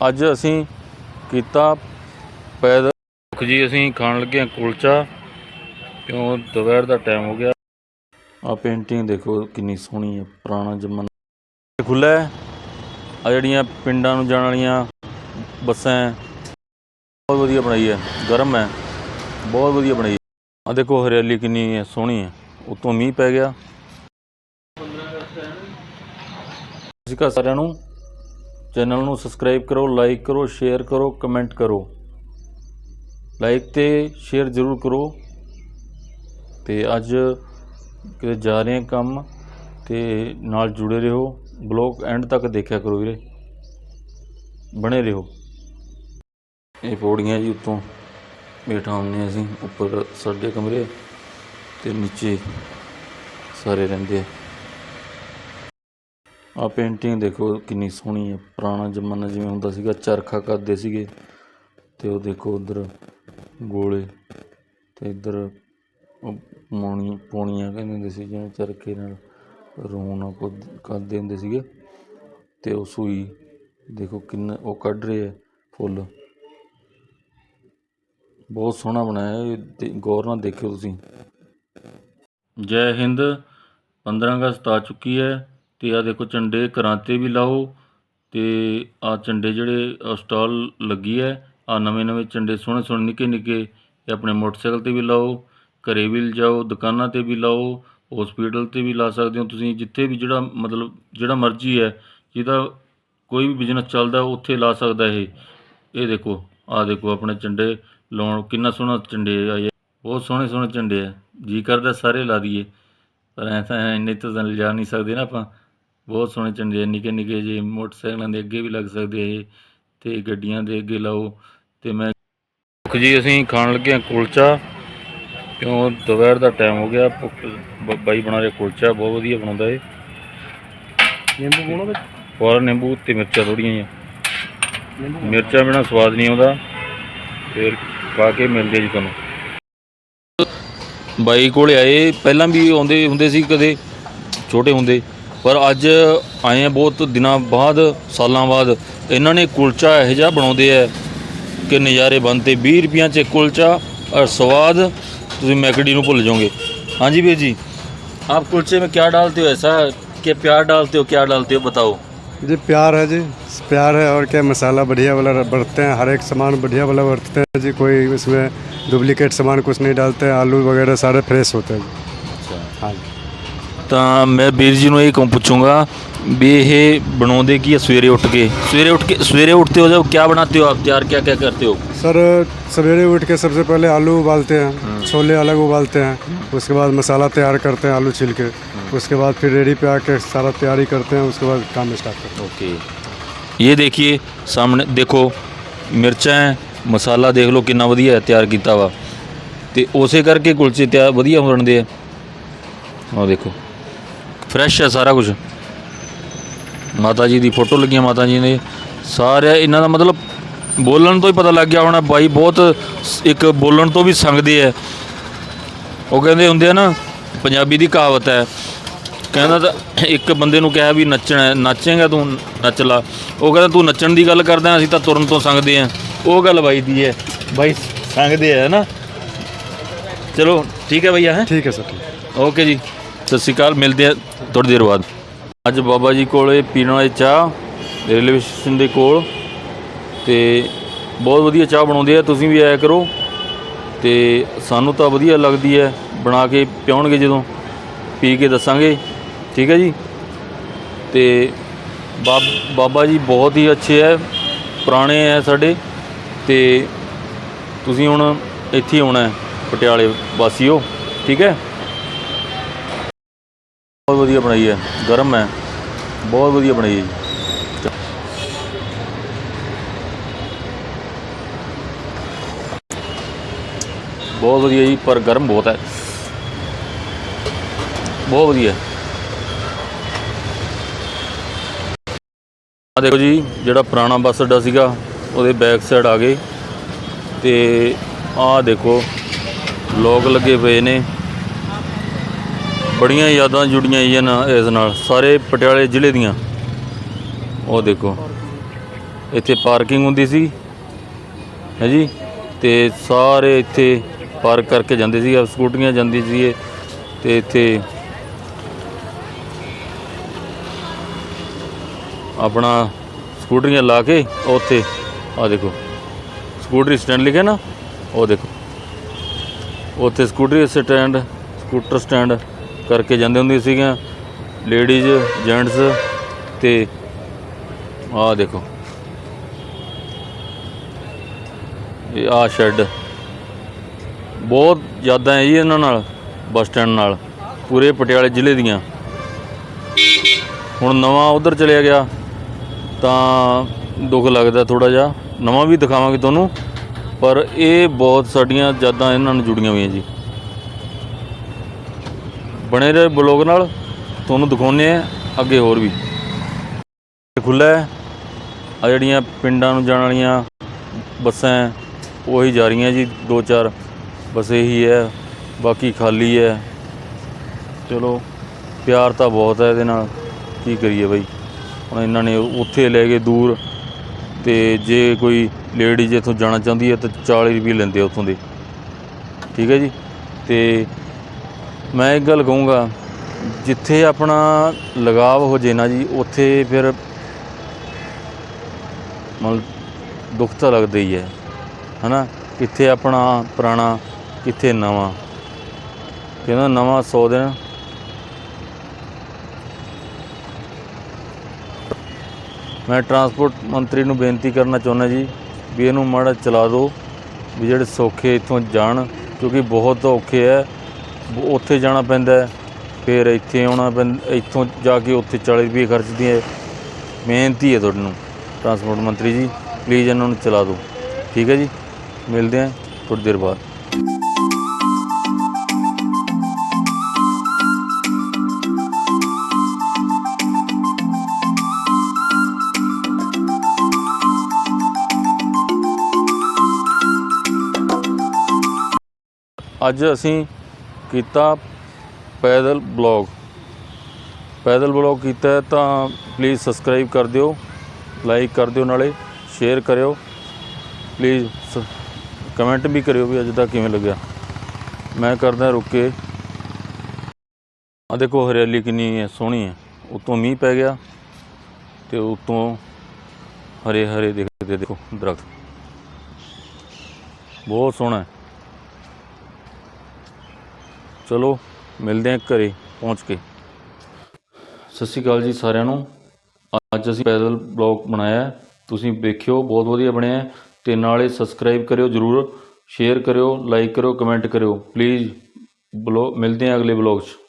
ਅੱਜ ਅਸੀਂ ਕੀਤਾ ਪੈਦਲ ਰੁਕ ਜੀ ਅਸੀਂ ਖਾਣ ਲੱਗੇ ਹਾਂ ਕੁਲਚਾ। ਕਿਉਂ? ਦੁਪਹਿਰ ਦਾ ਟਾਈਮ ਹੋ ਗਿਆ। ਆ ਪੇਂਟਿੰਗ ਦੇਖੋ ਕਿੰਨੀ ਸੋਹਣੀ ਹੈ ਪੁਰਾਣਾ ਜ਼ਮਾਨਾ। ਖੁੱਲ੍ਹਾ ਹੈ। ਆ ਜਿਹੜੀਆਂ ਪਿੰਡਾਂ ਨੂੰ ਜਾਣ ਵਾਲੀਆਂ ਬੱਸਾਂ ਬਹੁਤ ਵਧੀਆ ਬਣਾਈ ਹੈ। ਗਰਮ ਹੈ। ਬਹੁਤ ਵਧੀਆ ਬਣਾਈ ਆ ਦੇਖੋ ਹਰਿਆਲੀ ਕਿੰਨੀ ਹੈ ਸੋਹਣੀ ਹੈ। ਉਤੋਂ ਮੀਂਹ ਪੈ ਗਿਆ। ਸ਼੍ਰੀ ਅਕਾਲ ਸਾਰਿਆਂ ਨੂੰ ਚੈਨਲ ਨੂੰ ਸਬਸਕ੍ਰਾਈਬ ਕਰੋ, ਲਾਈਕ ਕਰੋ, ਸ਼ੇਅਰ ਕਰੋ, ਕਮੈਂਟ ਕਰੋ। ਲਾਈਕ ਤੇ ਸ਼ੇਅਰ ਜ਼ਰੂਰ ਕਰੋ। ਤੇ ਅੱਜ ਕਿਤੇ ਜਾ ਰਹੇ ਹਾਂ ਕੰਮ ਤੇ ਨਾਲ ਜੁੜੇ ਰਹੋ। ਬਲੌਗ ਐਂਡ ਤੱਕ ਦੇਖਿਆ ਕਰੋ ਵੀਰੇ। ਬਣੇ ਰਹੋ। ਇਹ ਪੌੜੀਆਂ ਜੀ ਉੱਤੋਂ ਬੈਠਾ ਹੁੰਦੇ ਹਾਂ ਅਸੀਂ। ਉੱਪਰ ਸਾਡੇ ਕਮਰੇ ਤੇ ਨੀਚੇ ਸਾਰੇ ਰਹਿੰਦੇ ਆ। ਆ ਪੇਂਟਿੰਗ ਦੇਖੋ ਕਿੰਨੀ ਸੋਹਣੀ ਹੈ। ਪੁਰਾਣਾ ਜ਼ਮਾਨਾ ਜਿਵੇਂ ਹੁੰਦਾ ਸੀਗਾ, ਚਰਖਾ ਕਰਦੇ ਸੀਗੇ ਤੇ ਉਹ ਦੇਖੋ ਉਧਰ ਗੋਲੇ ਤੇ ਇੱਧਰ ਉਹ ਮੋਣੀ, ਪੋਣੀਆਂ ਕਹਿੰਦੇ ਹੁੰਦੇ ਸੀ ਜਿਵੇਂ ਚਰਖੇ ਨਾਲ ਰੂੰ ਨਾਲ ਕੁੱਦ ਹੁੰਦੇ ਸੀਗੇ ਤੇ ਉਹ ਸੂਈ ਦੇਖੋ ਕਿੰਨਾ, ਉਹ ਕੱਢ ਰਹੇ ਆ ਫੁੱਲ। ਬਹੁਤ ਸੋਹਣਾ ਬਣਾਇਆ ਇਹ ਤੇ ਗੌਰ ਨਾਲ ਦੇਖਿਓ ਤੁਸੀਂ। ਜੈ ਹਿੰਦ 15 ਅਗਸਤ ਆ ਚੁੱਕੀ ਹੈ। ਅਤੇ ਆਹ ਦੇਖੋ ਝੰਡੇ ਘਰਾਂ ਤੇ ਵੀ ਲਾਓ ਅਤੇ ਆਹ ਝੰਡੇ ਜਿਹੜੇ ਸਟਾਲ ਲੱਗੀ ਹੈ, ਆਹ ਨਵੇਂ ਨਵੇਂ ਝੰਡੇ ਸੋਹਣੇ ਸੋਹਣੇ ਨਿੱਕੇ ਨਿੱਕੇ, ਇਹ ਆਪਣੇ ਮੋਟਰਸਾਈਕਲ ਤੇ ਵੀ ਲਾਓ, ਘਰ ਵੀ ਲਿਜਾਓ, ਦੁਕਾਨਾਂ ਤੇ ਵੀ ਲਾਓ ਹਸਪੀਟਲ ਤੇ ਵੀ ਲਾ ਸਕਦੇ ਹੋ ਤੁਸੀਂ, ਜਿੱਥੇ ਵੀ ਜਿਹੜਾ ਮਤਲਬ ਜਿਹੜਾ ਮਰਜ਼ੀ ਹੈ, ਜਿਹਦਾ ਕੋਈ ਵੀ ਬਿਜ਼ਨਸ ਚੱਲਦਾ ਉੱਥੇ ਲਾ ਸਕਦਾ ਇਹ। ਇਹ ਦੇਖੋ, ਆਹ ਦੇਖੋ ਆਪਣੇ ਝੰਡੇ ਲਾਉਣ, ਕਿੰਨਾ ਸੋਹਣਾ ਝੰਡੇ ਆ ਬਹੁਤ ਸੋਹਣੇ ਸੋਹਣੇ ਝੰਡੇ ਆ। ਜੀ ਕਰਦਾ ਸਾਰੇ ਲਾ ਦਈਏ। ਪਰ ਐ ਤਾਂ ਇੰਨੇ ਤਾਂ ਲਿਜਾ ਨਹੀਂ ਸਕਦੇ ਨਾ ਆਪਾਂ। ਬਹੁਤ ਸੋਹਣੇ ਝੰਡੇ ਨਿੱਕੇ ਨਿੱਕੇ ਜੇ ਮੋਟਰਸਾਈਕਲਾਂ ਦੇ ਅੱਗੇ ਵੀ ਲੱਗ ਸਕਦੇ ਆ ਇਹ ਤੇ ਗੱਡੀਆਂ ਦੇ ਅੱਗੇ ਲਾਓ। ਤੇ ਮੈਂ ਭੁੱਖ ਜੀ ਅਸੀਂ ਖਾਣ ਲੱਗੇ ਹਾਂ ਕੁਲਚਾ। ਕਿਉਂ ਦੁਪਹਿਰ ਦਾ ਟਾਈਮ ਹੋ ਗਿਆ ਭੁੱਖ ਬਾਈ ਬਣਾ ਰਿਹਾ ਕੁਲਚਾ ਬਹੁਤ ਵਧੀਆ ਬਣਾਉਂਦਾ ਏ ਨਿੰਬੂ ਪਾਉਣਾ ਵਿੱਚ? ਫੌਰਨ ਨਿੰਬੂ ਤੇ ਮਿਰਚਾਂ ਥੋੜੀਆਂ ਜਿਹੀਆਂ। ਮਿਰਚਾਂ ਬਿਨਾ ਸਵਾਦ ਨਹੀਂ ਆਉਂਦਾ। ਫਿਰ ਪਾ ਕੇ ਮਿਲਦੇ ਜੀ ਤੁਹਾਨੂੰ। ਬਾਈ ਕੋਲੇ ਆਏ ਪਹਿਲਾਂ ਵੀ ਆਉਂਦੇ ਹੁੰਦੇ ਸੀ ਕਦੇ ਛੋਟੇ ਹੁੰਦੇ। ਪਰ ਅੱਜ ਆਏ ਆ ਬਹੁਤ ਦਿਨਾਂ ਬਾਅਦ ਸਾਲਾਂ ਬਾਅਦ ਇਹਨਾਂ ਨੇ ਕੁਲਚਾ ਇਹੋ ਜਿਹਾ ਬਣਾਉਂਦੇ ਆ ਕਿ ਨਜ਼ਾਰੇ ਬਣਦੇ 20 ਰੁਪਈਆਂ 'ਚ ਕੁਲਚਾ ਔਰ ਸਵਾਦ ਤੁਸੀਂ ਮੈਕਡੀ ਨੂੰ ਭੁੱਲ ਜਾਓਗੇ ਹਾਂਜੀ ਵੀਰ ਜੀ आप कुलचे में क्या डालते हो ऐसा कि प्यार डालते हो क्या डालते हो बताओ जी प्यार है जी प्यार है और क्या मसाला बढ़िया वाला बरतते हैं हर एक सामान बढ़िया वाला बरतते हैं जी कोई इसमें डुप्लीकेट सामान कुछ नहीं डालते हैं आलू वगैरह सारे फ्रेश होते हैं जी हाँ जी ਤਾਂ ਮੈਂ ਵੀਰ ਜੀ ਨੂੰ ਇਹ ਕਹੂੰ ਪੁੱਛੂੰਗਾ ਵੀ ਇਹ ਬਣਾਉਂਦੇ ਕੀ ਹੈ ਸਵੇਰੇ ਉੱਠ ਕੇ ਸਵੇਰੇ ਉੱਠ ਕੇ सवेरे उठते हो जब क्या बनाते हो आप तैयार क्या क्या करते हो सर सवेरे उठ के सबसे पहले आलू उबालते हैं छोले अलग उबालते हैं उसके बाद मसाला तैयार करते हैं आलू छिल के उसके बाद फिर रेडी पे आके सारा तैयारी करते हैं उसके बाद काम स्टार्ट करते ओके ये देखिए ਸਾਹਮਣੇ ਦੇਖੋ ਮਿਰਚਾਂ ਹੈ, ਮਸਾਲਾ ਦੇਖ ਲਓ ਕਿੰਨਾ ਵਧੀਆ ਹੈ ਤਿਆਰ ਕੀਤਾ ਵਾ ਤੇ ਉਸੇ ਕਰਕੇ ਕੁਲਚੇ ਤਿਆਰ ਵਧੀਆ ਬਣਦੇ ਆ ਆਹ ਦੇਖੋ ਫਰੈਸ਼ ਹੈ ਸਾਰਾ ਕੁਝ ਮਾਤਾ ਜੀ ਦੀ ਫੋਟੋ ਲੱਗੀਆਂ ਮਾਤਾ ਜੀ ਨੇ। ਸਾਰੇ ਇਹਨਾਂ ਦਾ ਮਤਲਬ ਬੋਲਣ ਤੋਂ ਹੀ ਪਤਾ ਲੱਗ ਗਿਆ ਹੋਣਾ ਬਾਈ ਬਹੁਤ ਇੱਕ ਬੋਲਣ ਤੋਂ ਵੀ ਸੰਗਦੇ ਐ ਉਹ ਕਹਿੰਦੇ ਹੁੰਦੇ ਆ ਨਾ ਪੰਜਾਬੀ ਦੀ ਕਹਾਵਤ ਹੈ। ਕਹਿੰਦਾ ਤਾਂ ਇੱਕ ਬੰਦੇ ਨੂੰ ਕਿਹਾ ਵੀ ਨੱਚਣਾ ਨੱਚੇਗਾ ਤੂੰ ਨੱਚ ਲਾ। ਉਹ ਕਹਿੰਦਾ ਤੂੰ ਨੱਚਣ ਦੀ ਗੱਲ ਕਰਦਾ ਅਸੀਂ ਤਾਂ ਤੁਰਨ ਤੋਂ ਸੰਗਦੇ ਆ ਉਹ ਗੱਲ ਬਾਈ ਦੀ ਹੈ। ਬਾਈ ਸੰਗਦੇ ਆ ਨਾ? ਚਲੋ ਠੀਕ ਹੈ ਭਈਆ ਹੈ? ਠੀਕ ਹੈ ਸਰ ਓਕੇ ਜੀ। ਸਤਿ ਸ਼੍ਰੀ ਅਕਾਲ, ਮਿਲਦੇ ਆ ਥੋੜੀ ਦੇਰ ਬਾਅਦ। ਅੱਜ ਬਾਬਾ ਜੀ ਕੋਲੇ ਪੀਣ ਵਾਲੀ ਚਾਹ ਰੇਲਵੇ ਸਟੇਸ਼ਨ ਦੇ ਕੋਲ ਤੇ ਬਹੁਤ ਵਧੀਆ ਚਾਹ ਬਣਾਉਂਦੇ ਆ, ਤੁਸੀਂ ਵੀ ਆਇਆ ਕਰੋ। ਤੇ ਸਾਨੂੰ ਤਾਂ ਵਧੀਆ ਲੱਗਦੀ ਹੈ, ਬਣਾ ਕੇ ਪਿਉਣਗੇ ਜਦੋਂ, ਪੀ ਕੇ ਦੱਸਾਂਗੇ। ਠੀਕ ਹੈ ਜੀ? ਤੇ ਬਾਬ- ਬਾਬਾ ਜੀ ਬਹੁਤ ਹੀ ਅੱਛੇ ਹੈ, ਪੁਰਾਣੇ ਹੈ ਸਾਡੇ। ਤੇ ਤੁਸੀਂ ਹੁਣ ਇੱਥੇ ਆਉਣਾ ਹੈ, ਪਟਿਆਲੇ ਵਾਸੀਓ। ਠੀਕ ਹੈ? ਬਹੁਤ ਵਧੀਆ ਬਣਾਈ ਹੈ, ਗਰਮ ਹੈ, ਬਹੁਤ ਵਧੀਆ ਬਣਾਈ ਹੈ ਜੀ। ਬਹੁਤ ਵਧੀਆ ਜੀ, ਪਰ ਗਰਮ ਬਹੁਤ ਹੈ। ਬਹੁਤ ਵਧੀਆ। ਆ ਦੇਖੋ ਜੀ, ਜਿਹੜਾ ਪੁਰਾਣਾ ਬੱਸ ਅੱਡਾ ਸੀਗਾ, ਉਹਦੇ ਬੈਕ ਸਾਈਡ ਆ ਗਏ। ਤੇ ਆਹ ਦੇਖੋ ਲੋਕ ਲੱਗੇ ਪਏ ਨੇ। ਬੜੀਆਂ ਯਾਦਾਂ ਜੁੜੀਆਂ ਹੋਈਆਂ ਨਾ ਇਸ ਨਾਲ, ਸਾਰੇ ਪਟਿਆਲੇ ਜ਼ਿਲ੍ਹੇ ਦੀਆਂ। ਉਹ ਦੇਖੋ, ਇੱਥੇ ਪਾਰਕਿੰਗ ਹੁੰਦੀ ਸੀ, ਹੈ ਜੀ? ਤੇ ਸਾਰੇ ਇੱਥੇ ਪਾਰਕ ਕਰਕੇ ਜਾਂਦੇ ਸੀ ਸਕੂਟਰੀਆਂ ਜਾਂਦੀ ਸੀ ਤੇ ਇੱਥੇ ਆਪਣਾ ਸਕੂਟਰੀਆਂ ਲਾ ਕੇ ਉੱਥੇ ਆ ਦੇਖੋ, ਸਕੂਟਰੀ ਸਟੈਂਡ ਲਿਖਿਆ ਨਾ, ਉਹ ਦੇਖੋ। ਉੱਥੇ ਸਕੂਟਰੀ ਸਟੈਂਡ, ਸਕੂਟਰ ਸਟੈਂਡ ਕਰਕੇ ਜਾਂਦੇ ਹੁੰਦੇ ਸੀਗੀਆਂ ਲੇਡੀਜ਼ ਜੈਂਟਸ ਤੇ ਆਹ ਦੇਖੋ। ਇਹ ਆ ਸ਼ੈੱਡ ਬਹੁਤ ਯਾਦਾਂ ਹੈ ਜੀ ਇਹਨਾਂ ਨਾਲ, ਬੱਸ ਸਟੈਂਡ ਨਾਲ, ਪੂਰੇ ਪਟਿਆਲੇ ਜ਼ਿਲ੍ਹੇ ਦੀਆਂ। ਹੁਣ ਨਵਾਂ ਉਧਰ ਚਲਿਆ ਗਿਆ, ਤਾਂ ਦੁੱਖ ਲੱਗਦਾ ਥੋੜਾ ਜਿਹਾ। ਨਵਾਂ ਵੀ ਦਿਖਾਵਾਂਗੇ ਤੁਹਾਨੂੰ, ਪਰ ਇਹ ਬਹੁਤ ਸਾਡੀਆਂ ਯਾਦਾਂ ਇਹਨਾਂ ਨਾਲ ਜੁੜੀਆਂ ਹੋਈਆਂ ਜੀ। ਬਣੇ ਰਹੇ ਬਲੌਗ ਨਾਲ ਤੁਹਾਨੂੰ ਦਿਖਾਉਂਦੇ ਆ ਅੱਗੇ ਹੋਰ ਵੀ। ਖੁੱਲ੍ਹਾ ਹੈ। ਆ ਜਿਹੜੀਆਂ ਪਿੰਡਾਂ ਨੂੰ ਜਾਣ ਵਾਲੀਆਂ ਬੱਸਾਂ ਹੈ, ਉਹੀ ਜਾ ਰਹੀਆਂ ਜੀ ਦੋ ਚਾਰ ਬਸ ਇਹੀ ਹੈ ਬਾਕੀ ਖਾਲੀ ਹੈ। ਚਲੋ ਪਿਆਰ ਤਾਂ ਬਹੁਤ ਹੈ ਇਹਦੇ ਨਾਲ ਕੀ ਕਰੀਏ ਬਾਈ। ਹੁਣ ਇਹਨਾਂ ਨੇ ਉੱਥੇ ਲੈ ਗਏ ਦੂਰ ਤੇ ਜੇ ਕੋਈ ਲੇਡੀਜ਼ ਇੱਥੋਂ ਜਾਣਾ ਚਾਹੁੰਦੀ ਹੈ ਤਾਂ 40 ਰੁਪਏ ਲੈਂਦੇ ਆ ਉੱਥੋਂ ਦੇ। ਠੀਕ ਹੈ ਜੀ? ਤੇ ਮੈਂ ਇੱਕ ਗੱਲ ਕਹੂੰਗਾ, ਜਿੱਥੇ ਆਪਣਾ ਲਗਾਵ ਹੋ ਜੇ ਨਾ ਜੀ, ਉੱਥੇ ਫਿਰ ਮਤਲਬ ਦੁੱਖ ਤਾਂ ਲੱਗਦਾ ਹੀ ਹੈ, ਹਨਾ? ਕਿੱਥੇ ਆਪਣਾ ਪੁਰਾਣਾ, ਕਿੱਥੇ ਨਵਾਂ? ਕਹਿੰਦਾ ਨਵਾਂ 100 ਦਿਨ। ਮੈਂ ਟਰਾਂਸਪੋਰਟ ਮੰਤਰੀ ਨੂੰ ਬੇਨਤੀ ਕਰਨਾ ਚਾਹੁੰਦਾ ਜੀ, ਵੀ ਇਹਨੂੰ ਮਾੜਾ ਚਲਾ ਦਿਓ, ਵੀ ਜਿਹੜੇ ਸੌਖੇ ਇੱਥੋਂ ਜਾਣ, ਕਿਉਂਕਿ ਬਹੁਤ ਔਖੇ ਹੈ। ਉੱਥੇ ਜਾਣਾ ਪੈਂਦਾ ਹੈ, ਫਿਰ ਇੱਥੇ ਆਉਣਾ ਪੈਂਦਾ ਇੱਥੋਂ ਜਾ ਕੇ ਉੱਥੇ 40 ਰੁਪਏ ਖਰਚਦੀ ਹੈ। ਮਿਹਨਤੀ ਹੈ ਤੁਹਾਡੇ ਨੂੰ ਟਰਾਂਸਪੋਰਟ ਮੰਤਰੀ ਜੀ ਪਲੀਜ਼ ਇਹਨਾਂ ਨੂੰ ਚਲਾ ਦਿਓ। ਠੀਕ ਹੈ ਜੀ ਮਿਲਦੇ ਹਾਂ ਥੋੜੀ ਦੇਰ ਬਾਅਦ। ਅੱਜ ਅਸੀਂ ਕੀਤਾ ਪੈਦਲ ਬਲੌਗ। ਪੈਦਲ ਬਲੌਗ ਕੀਤਾ ਤਾਂ ਪਲੀਜ਼ ਸਬਸਕ੍ਰਾਈਬ ਕਰ ਦਿਓ ਲਾਈਕ ਕਰ ਦਿਓ ਨਾਲੇ ਸ਼ੇਅਰ ਕਰਿਓ। ਪਲੀਜ਼ ਕਮੈਂਟ ਵੀ ਕਰਿਓ ਵੀ ਅੱਜ ਦਾ ਕਿਵੇਂ ਲੱਗਿਆ। ਮੈਂ ਕਰਦਾ ਰੁਕ। ਕੇ ਆ ਦੇਖੋ ਹਰਿਆਲੀ ਕਿੰਨੀ ਹੈ ਸੋਹਣੀ ਹੈ। ਉਤੋਂ ਮੀਂਹ ਪੈ ਗਿਆ ਤੇ ਉਤੋਂ ਹਰੇ ਹਰੇ ਦਿਖਦੇ ਦੇਖੋ ਦਰਖਤ। ਬਹੁਤ ਸੋਹਣਾ ਹੈ। ਚਲੋ, ਮਿਲਦੇ ਹਾਂ ਘਰੇ, ਪਹੁੰਚ ਕੇ। ਸਤਿ ਸ਼੍ਰੀ ਅਕਾਲ ਜੀ ਸਾਰਿਆਂ ਨੂੰ। ਅੱਜ ਅਸੀਂ ਪੈਦਲ ਬਲੌਗ ਬਣਾਇਆ ਤੁਸੀਂ ਵੇਖਿਓ, ਬਹੁਤ ਵਧੀਆ ਬਣਿਆ ਹੈ। ਤੇ ਨਾਲੇ ਸਬਸਕ੍ਰਾਈਬ ਕਰਿਓ ਜਰੂਰ ਸ਼ੇਅਰ ਕਰਿਓ ਲਾਈਕ ਕਰਿਓ ਕਮੈਂਟ ਕਰਿਓ। ਪਲੀਜ਼ ਬਲੌਗ, ਮਿਲਦੇ ਹਾਂ ਅਗਲੇ ਬਲੌਗ 'ਚ।